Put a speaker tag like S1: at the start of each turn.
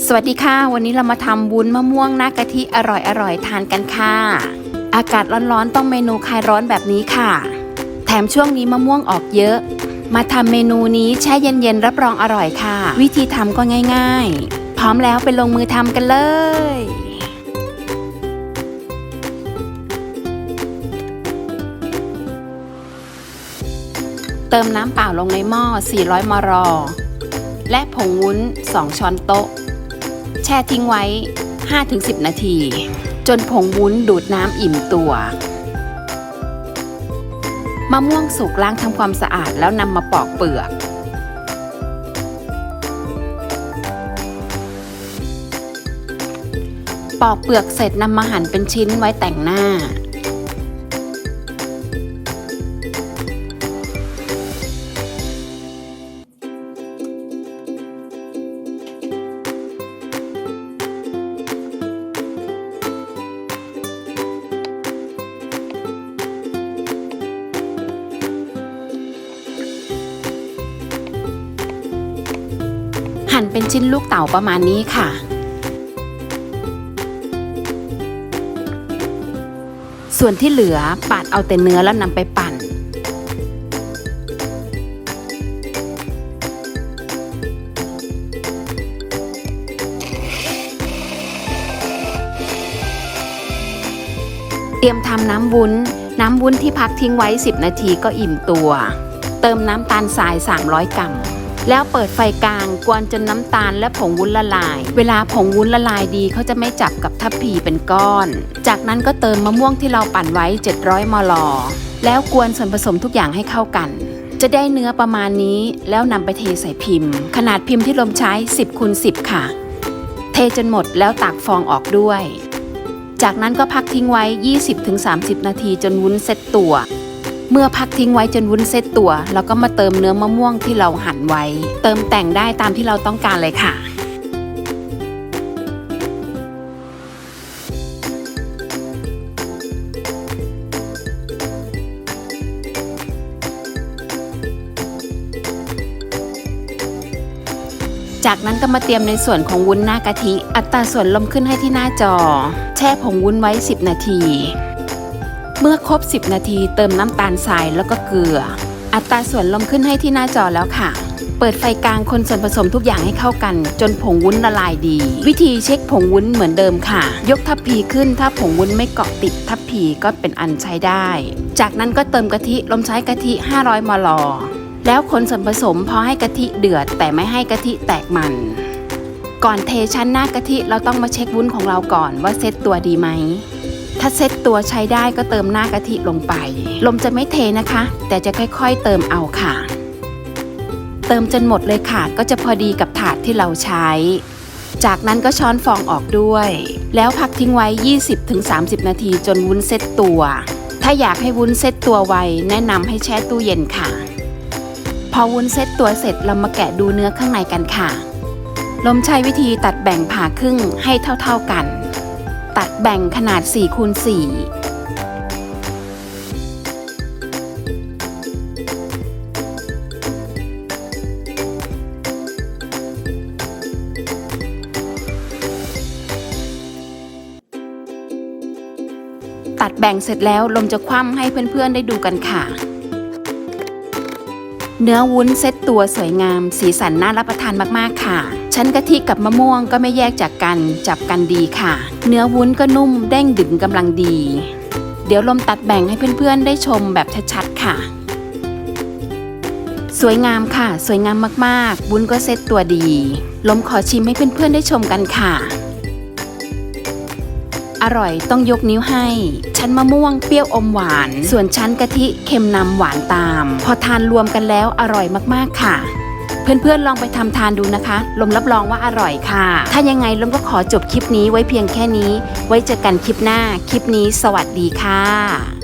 S1: สวัสดีค่ะ วันนี้เรามาทำวุ้นมะม่วงหน้ากะทิอร่อยๆทานกันค่ะ อากาศร้อนๆต้องเมนูคลายร้อนแบบนี้ค่ะ แถมช่วงนี้มะม่วงออกเยอะ มาทำเมนูนี้แช่เย็นๆรับรองอร่อยค่ะ วิธีทำก็ง่าย ๆ พร้อมแล้วไปลงมือทำกันเลยเติมน้ำเปล่าลงในหม้อ 400มรและผงวุ้น 2 ช้อนโต๊ะ ช่ทิ้งไว้ 5-10 นาที จนผงวุ้นดูดน้ำอิ่มตัว มะม่วงสุกล้างทำความสะอาดแล้วนำมาปอกเปลือก ปอกเปลือกเสร็จนำมาหั่นเป็นชิ้นไว้แต่งหน้า หั่นเป็นชิ้นลูกเต๋าประมาณนี้ค่ะ ส่วนที่เหลือปาดเอาแต่เนื้อแล้วนำไปปั่นเตรียมทำน้ำวุ้น น้ำวุ้นที่พักทิ้งไว้ 10 นาทีก็อิ่มตัว เติมน้ำตาลทราย 300 กรัม แล้วเปิดไฟกลางกวนจนน้ำตาลและผงวุ้นละลาย เวลาผงวุ้นละลายดีเขาจะไม่จับกับทัพพีเป็นก้อน จากนั้นก็เติมมะม่วงที่เราปั่นไว้ 700 มล แล้วกวนส่วนผสมทุกอย่างให้เข้ากัน จะได้เนื้อประมาณนี้แล้วนำไปเทใส่พิมพ์ ขนาดพิมพ์ที่ลมใช้ 10คูณ10 ค่ะ เทจนหมดแล้วตากฟองออกด้วย จากนั้นก็พักทิ้งไว้ 20-30 นาทีจนวุ้นเซ็ตตัว เมื่อพักทิ้งไว้จนวุ้นเซตตัว แล้วก็มาเติมเนื้อมะม่วงที่เราหั่นไว้ เติมแต่งได้ตามที่เราต้องการเลยค่ะจากนั้นก็มาเตรียมในส่วนของวุ้นหน้ากะทิ อัตราส่วนลมขึ้นให้ที่หน้าจอ แช่ผงวุ้นไว้ 10 นาที เมื่อครบ 10 นาทีเติมน้ำตาลทรายแล้วก็เกลือ อัตราส่วนลมขึ้นให้ที่หน้าจอแล้วค่ะ เปิดไฟกลางคนส่วนผสมทุกอย่างให้เข้ากัน จนผงวุ้นละลายดี วิธีเช็คผงวุ้นเหมือนเดิมค่ะ ยกทัพพีขึ้นถ้าผงวุ้นไม่เกาะติดทัพพีก็เป็นอันใช้ได้ จากนั้นก็เติมกะทิลมใช้กะทิ 500 มล แล้วคนส่วนผสมพอให้กะทิเดือด แต่ไม่ให้กะทิแตกมันก่อนเทชั้นหน้ากะทิเราต้องมาเช็ควุ้นของเราก่อนว่าเซ็ตตัวดีไหม ถ้าเซ็ตตัวใช้ได้ก็เติมหน้ากะทิลงไป ลมจะไม่เทนะคะ แต่จะค่อยๆเติมเอาค่ะ เติมจนหมดเลยค่ะ ก็จะพอดีกับถาดที่เราใช้ จากนั้นก็ช้อนฟองออกด้วย แล้วพักทิ้งไว้ 20-30 นาทีจนวุ้นเซ็ตตัว ถ้าอยากให้วุ้นเซ็ตตัวไวแนะนำให้แช่ตู้เย็นค่ะ พอวุ้นเซ็ตตัวเสร็จเรามาแกะดูเนื้อข้างในกันค่ะ ลมใช้วิธีตัดแบ่งผ่าครึ่งให้เท่า ๆกัน ตัดแบ่งขนาด4คูณ4ตัดแบ่งเสร็จแล้วลมจะคว่ำให้เพื่อนๆได้ดูกันค่ะ เนื้อวุ้นเซ็ตตัวสวยงาม สีสันน่ารับประทานมากๆค่ะ ชั้นกะทิกับมะม่วงก็ไม่แยกจากกัน จับกันดีค่ะ เนื้อวุ้นก็นุ่มเด้งดึงกำลังดี เดี๋ยวลมตัดแบ่งให้เพื่อนๆ ได้ชมแบบชัดๆค่ะ สวยงามค่ะ สวยงามมากๆวุ้นก็เซ็ตตัวดี ลมขอชิมให้เพื่อนๆ ได้ชมกันค่ะ อร่อยต้องยกนิ้วให้ ชั้นมะม่วงเปรี้ยวอมหวาน ส่วนชั้นกะทิเค็มนำหวานตาม พอทานรวมกันแล้วอร่อยมากๆค่ะ เพื่อนๆลองไปทำทานดูนะคะ ลมรับรองว่าอร่อยค่ะ ถ้ายังไงลมก็ขอจบคลิปนี้ไว้เพียงแค่นี้ ไว้เจอกันคลิปหน้า คลิปนี้สวัสดีค่ะ